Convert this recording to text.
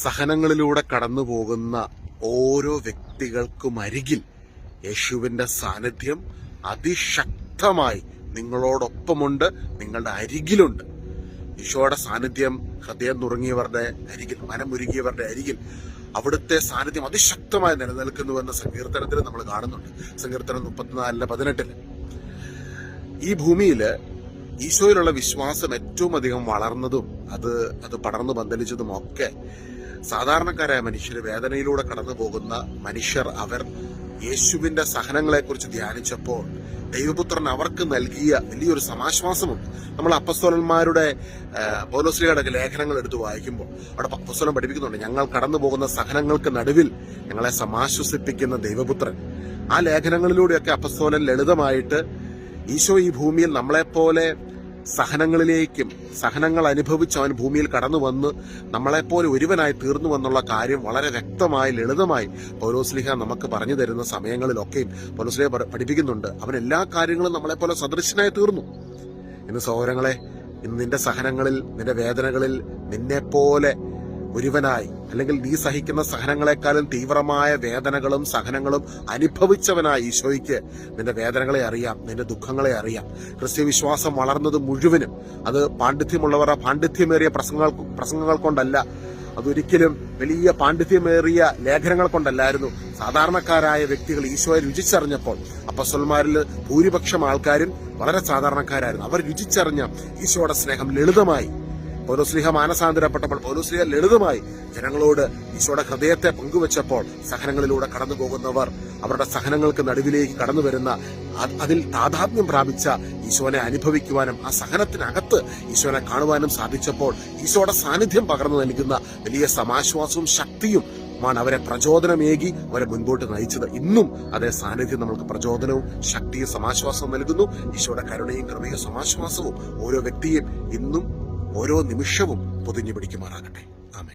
സഹനങ്ങളിലൂടെ കടന്നു പോകുന്ന ഓരോ വ്യക്തികൾക്കും അരികിൽ യേശുവിന്റെ സാന്നിധ്യം അതിശക്തമായി നിങ്ങളോടൊപ്പമുണ്ട് നിങ്ങളുടെ അരികിലുണ്ട്. ഈശോയുടെ സാന്നിധ്യം ഹൃദയം നുറുങ്ങിയവരുടെ അരികിൽ മനമുരുകിയവരുടെ അരികിൽ അവിടുത്തെ സാന്നിധ്യം അതിശക്തമായി നിലനിൽക്കുന്നുവെന്ന സങ്കീർത്തനത്തിൽ നമ്മൾ കാണുന്നുണ്ട്. സങ്കീർത്തനം മുപ്പത്തിനാലിന് പതിനെട്ടിൽ. ഈ ഭൂമിയിൽ ഈശോയിലുള്ള വിശ്വാസം ഏറ്റവും അധികം വളർന്നതും അത് അത് പടർന്നു പന്തലിച്ചതും ഒക്കെ സാധാരണക്കാരായ മനുഷ്യർ വേദനയിലൂടെ കടന്നു പോകുന്ന മനുഷ്യർ അവർ യേശുവിന്റെ സഹനങ്ങളെക്കുറിച്ച് ധ്യാനിച്ചപ്പോൾ ദൈവപുത്രൻ അവർക്ക് നൽകിയ വലിയൊരു സമാശ്വാസമുണ്ട്. നമ്മൾ അപ്പസ്തോലന്മാരുടെ പൗലോസ്ലിയുടെ ലേഖനങ്ങൾ എടുത്ത് വായിക്കുമ്പോൾ അവിടെ അപ്പസ്വലം പഠിപ്പിക്കുന്നുണ്ട് ഞങ്ങൾ കടന്നു പോകുന്ന സഹനങ്ങൾക്ക് നടുവിൽ ഞങ്ങളെ സമാശ്വസിപ്പിക്കുന്ന ദൈവപുത്രൻ. ആ ലേഖനങ്ങളിലൂടെയൊക്കെ അപ്പസ്തോലൻ ലളിതമായിട്ട് ഈശോ ഈ ഭൂമിയിൽ നമ്മളെപ്പോലെ സഹനങ്ങളിലേക്കും സഹനങ്ങൾ അനുഭവിച്ച് അവൻ ഭൂമിയിൽ കടന്നു വന്ന് നമ്മളെപ്പോലെ ഒരുവനായി തീർന്നു എന്നുള്ള കാര്യം വളരെ വ്യക്തമായി ലളിതമായി പൗലോസ്ലിഹ നമുക്ക് പറഞ്ഞു തരുന്ന സമയങ്ങളിലൊക്കെയും പൗലോസ്ലിഹ പഠ- പഠിപ്പിക്കുന്നുണ്ട്. അവൻ എല്ലാ കാര്യങ്ങളും നമ്മളെപ്പോലെ സദൃശനായി തീർന്നു. ഇന്ന് സഹോദരങ്ങളെ ഇന്ന് നിന്റെ സഹനങ്ങളിൽ നിന്റെ വേദനകളിൽ നിന്നെപ്പോലെ ഒരുവനായി. അല്ലെങ്കിൽ നീ സഹിക്കുന്ന സഹനങ്ങളെക്കാളും തീവ്രമായ വേദനകളും സഹനങ്ങളും അനുഭവിച്ചവനായി ഈശോയ്ക്ക് നിന്റെ വേദനകളെ അറിയാം നിന്റെ ദുഃഖങ്ങളെ അറിയാം. ക്രിസ്ത്യ വിശ്വാസം വളർന്നത് മുഴുവനും അത് പാണ്ഡിത്യമുള്ളവർ പാണ്ഡിത്യമേറിയ പ്രസംഗങ്ങൾ പ്രസംഗങ്ങൾ കൊണ്ടല്ല. അതൊരിക്കലും വലിയ പാണ്ഡിത്യമേറിയ ലേഖനങ്ങൾ കൊണ്ടല്ലായിരുന്നു. സാധാരണക്കാരായ വ്യക്തികൾ ഈശോയെ രുചിച്ചറിഞ്ഞപ്പോൾ അപ്പസ്വന്മാരിൽ ഭൂരിപക്ഷം ആൾക്കാരും വളരെ സാധാരണക്കാരായിരുന്നു. അവർ രുചിച്ചറിഞ്ഞ ഈശോയുടെ സ്നേഹം ലളിതമായി പൗലോസ്ലിഹ മാനസാന്തരപ്പെട്ടപ്പോൾ പൗലോസ്ലിഹ ലളിതമായി ജനങ്ങളോട് ഈശോയുടെ ഹൃദയത്തെ പങ്കുവച്ചപ്പോൾ സഹനങ്ങളിലൂടെ കടന്നു പോകുന്നവർ അവരുടെ സഹനങ്ങൾക്ക് നടുവിലേക്ക് കടന്നു വരുന്ന അതിൽ താതാത്മ്യം പ്രാപിച്ച ഈശോനെ അനുഭവിക്കുവാനും ആ സഹനത്തിനകത്ത് ഈശോനെ കാണുവാനും സാധിച്ചപ്പോൾ ഈശോയുടെ സാന്നിധ്യം പകർന്നു നൽകുന്ന വലിയ സമാശ്വാസവും ശക്തിയും ാണ് അവരെ പ്രചോദനമേകി അവരെ മുൻപോട്ട് നയിച്ചത്. ഇന്നും അതേ സാന്നിധ്യം നമ്മൾക്ക് പ്രചോദനവും ശക്തിയും സമാശ്വാസവും നൽകുന്നു. ഈശോയുടെ കരുണയും കൃപയും സമാശ്വാസവും ഓരോ വ്യക്തിയും ഇന്നും ഓരോ നിമിഷവും പൊതിഞ്ഞു പിടിക്കുമാറാകട്ടെ.